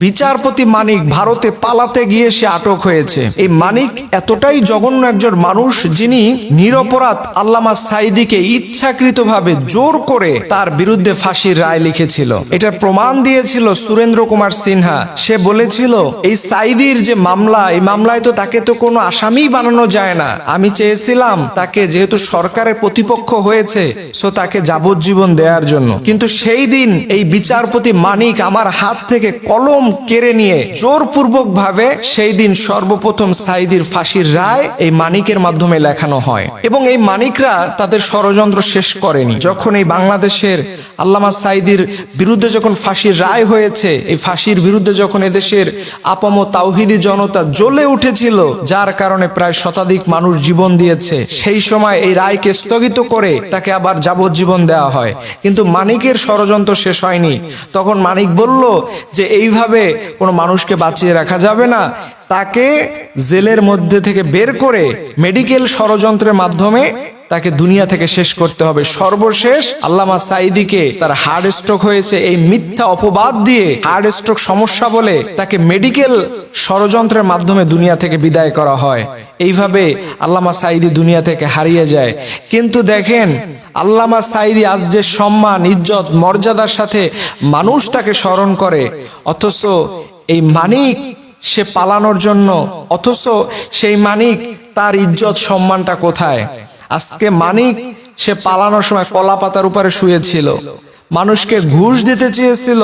বিচারপতি মানিক ভারতে পালাতে গিয়ে সে আটক হয়েছে। এই মানিক এতটাই জঘন্য একজন মানুষ যিনি নিরপরাধ আল্লামা সাইদিকে ইচ্ছাকৃতভাবে জোর করে তার বিরুদ্ধে ফাঁসির রায় লিখেছিল। এটার প্রমাণ দিয়েছিল সুরেন্দ্র কুমার সিনহা। সে বলেছিল, এই সাইদির যে মামলা, এই মামলায় তো তাকে তো কোনো আসামি বানানো যায় না। আমি চেয়েছিলাম তাকে যেহেতু সরকারের প্রতিপক্ষ হয়েছে, সো তাকে যাবজ্জীবন দেওয়ার জন্য। কিন্তু সেই দিন এই বিচারপতি মানিক আমার হাত থেকে কলম কেড়ে নিয়ে জোরপূর্বক ভাবে সেই দিন সর্বপ্রথম সাইদির ফাঁসির রায় এই মানিকের মাধ্যমে লেখানো হয়। এবং এই মানিকরা তাদের ষড়যন্ত্র শেষ করেনি। যখন এই বাংলাদেশের আল্লামা সাইদির বিরুদ্ধে যখন ফাঁসির রায় হয়েছে, এই ফাঁসির বিরুদ্ধে যখন এদেশের আপম তাওহিদি জনতা জ্বলে উঠেছিল, যার কারণে প্রায় শতাধিক মানুষ জীবন দিয়েছে, সেই সময় এই রায়কে স্থগিত করে তাকে আবার যাবজ্জীবন দেওয়া হয়। কিন্তু মানিকের ষড়যন্ত্র শেষ হয়নি। তখন মানিক বলল যে, এইভাবে কোনো মানুষকে বাঁচিয়ে রাখা যাবে না, তাকে জেলের মধ্যে থেকে বের করে মেডিকেল ষড়যন্ত্রের মাধ্যমে তাকে দুনিয়া থেকে শেষ করতে হবে। সর্বশেষ আল্লামা সাইদিকে তার হার্ট স্ট্রোক হয়েছে, এই মিথ্যা অপবাদ দিয়ে হার্ট স্ট্রোক সমস্যা বলে তাকে মেডিকেল ষড়যন্ত্রের মাধ্যমে দুনিয়া থেকে বিদায় করা হয়। এইভাবে আল্লামা সাইদি দুনিয়া থেকে হারিয়ে যায়। কিন্তু দেখেন, আল্লামা সাইদি আজ যে সম্মান, ইজ্জত, মর্যাদার সাথে মানুষ তাকে স্মরণ করে, অথচ এই মানিক সে পালানোর জন্য, অথচ সেই মানিক তার ইজ্জত, সম্মানটা কোথায়? আজকে মানিক সে পালানোর সময় কলা পাতার উপরে শুয়েছিল। মানুষকে ঘুষ দিতে চেয়েছিল,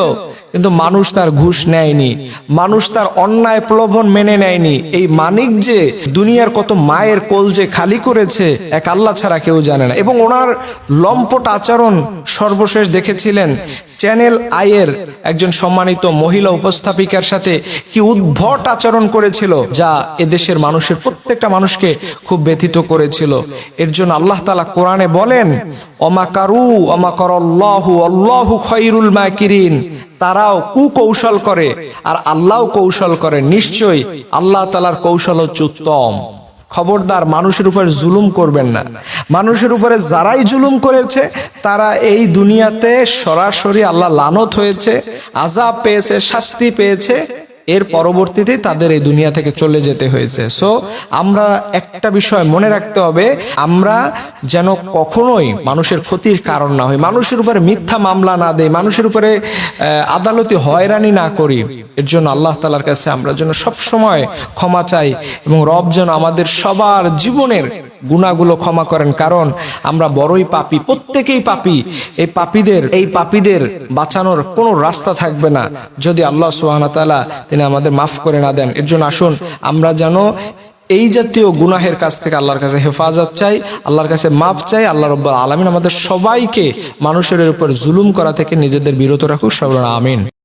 কিন্তু মানুষ তার ঘুষ নেয়নি। মানুষ তার অন্যায় প্রলোভন মেনে নেয়নি। এই মানিক যে দুনিয়ার কত মায়ের কোল যে খালি করেছে, এক আল্লাহ ছাড়া কেউ জানে না। এবং ওনার লম্পট আচরণ সর্বশেষ দেখেছিলেন চ্যানেল আইয়ের একজন সম্মানিত মহিলা উপস্থাপিকার সাথে কি উদ্ভট আচরণ করেছিল, যা এদেশের মানুষের প্রত্যেকটা মানুষকে খুব ব্যথিত করেছিল। এর জন্য আল্লাহ তালা কোরআনে বলেন অমাকারু অমাকর আল্লাহু আল্লাহু খৈরুল মাকিরিন। তারাও কুকৌশল করে আর আল্লাহ কৌশল করে। নিশ্চয়ই আল্লাহ তালার কৌশল হচ্ছে উত্তম। খবরদার মানুষের উপরে জুলুম করবেন না। মানুষের উপরে যারাই জুলুম করেছে, তারা এই দুনিয়াতে সরাসরি আল্লাহ লানত হয়েছে আজাব পেয়েছে, শাস্তি পেয়েছে। এর পরবর্তীতে তাদের এই দুনিয়া থেকে চলে যেতে হয়েছে। সো আমরা একটা বিষয় মনে রাখতে হবে, আমরা যেন কখনোই মানুষের ক্ষতির কারণ না হই, মানুষের উপরে মিথ্যা মামলা না দেই, মানুষের উপরে আদালতে হয়রানি না করি। এর জন্য আল্লাহ তালার কাছে আমরা যেন সবসময় ক্ষমা চাই এবং রব যেন আমাদের সবার জীবনের গুণাগুলো ক্ষমা করেন, কারণ আমরা বড়ই পাপি, প্রত্যেকেই পাপি। এই পাপীদের এই পাপীদের বাঁচানোর কোনো রাস্তা থাকবে না। যদি আল্লাহ সুবহানাহু ওয়া তাআলা তিনি আমাদের মাফ করে না দেন, এর জন্য আসুন, আমরা যেন এই জাতীয় গুনাহের কাছ থেকে আল্লাহর কাছে হেফাজত চাই, আল্লাহর কাছে মাপ চাই, আল্লাহ রব্বুল আলমিন আমাদের সবাইকে মানুষের উপর জুলুম করা থেকে নিজেদের বিরত রাখুক সব আমিন।